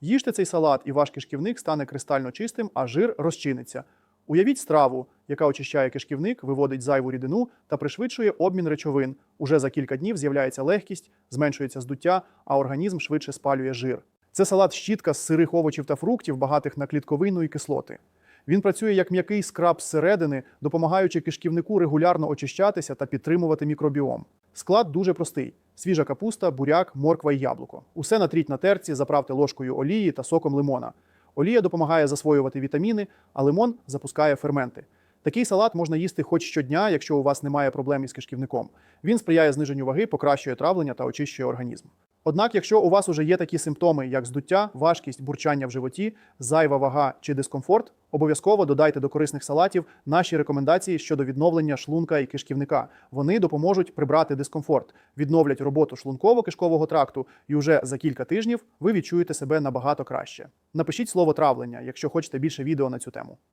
Їжте цей салат, і ваш кишківник стане кристально чистим, а жир розчиниться. Уявіть страву, яка очищає кишківник, виводить зайву рідину та пришвидшує обмін речовин. Уже за кілька днів з'являється легкість, зменшується здуття, а організм швидше спалює жир. Це салат щітка з сирих овочів та фруктів, багатих на клітковину і кислоти. Він працює як м'який скраб зсередини, допомагаючи кишківнику регулярно очищатися та підтримувати мікробіом. Склад дуже простий: свіжа капуста, буряк, морква і яблуко. Усе натріть на терці, заправте ложкою олії та соком лимона. Олія допомагає засвоювати вітаміни, а лимон запускає ферменти. Такий салат можна їсти хоч щодня, якщо у вас немає проблем із кишківником. Він сприяє зниженню ваги, покращує травлення та очищує організм. Однак, якщо у вас уже є такі симптоми, як здуття, важкість, бурчання в животі, зайва вага чи дискомфорт, обов'язково додайте до корисних салатів наші рекомендації щодо відновлення шлунка і кишківника. Вони допоможуть прибрати дискомфорт, відновлять роботу шлунково-кишкового тракту, і вже за кілька тижнів ви відчуєте себе набагато краще. Напишіть слово травлення, якщо хочете більше відео на цю тему.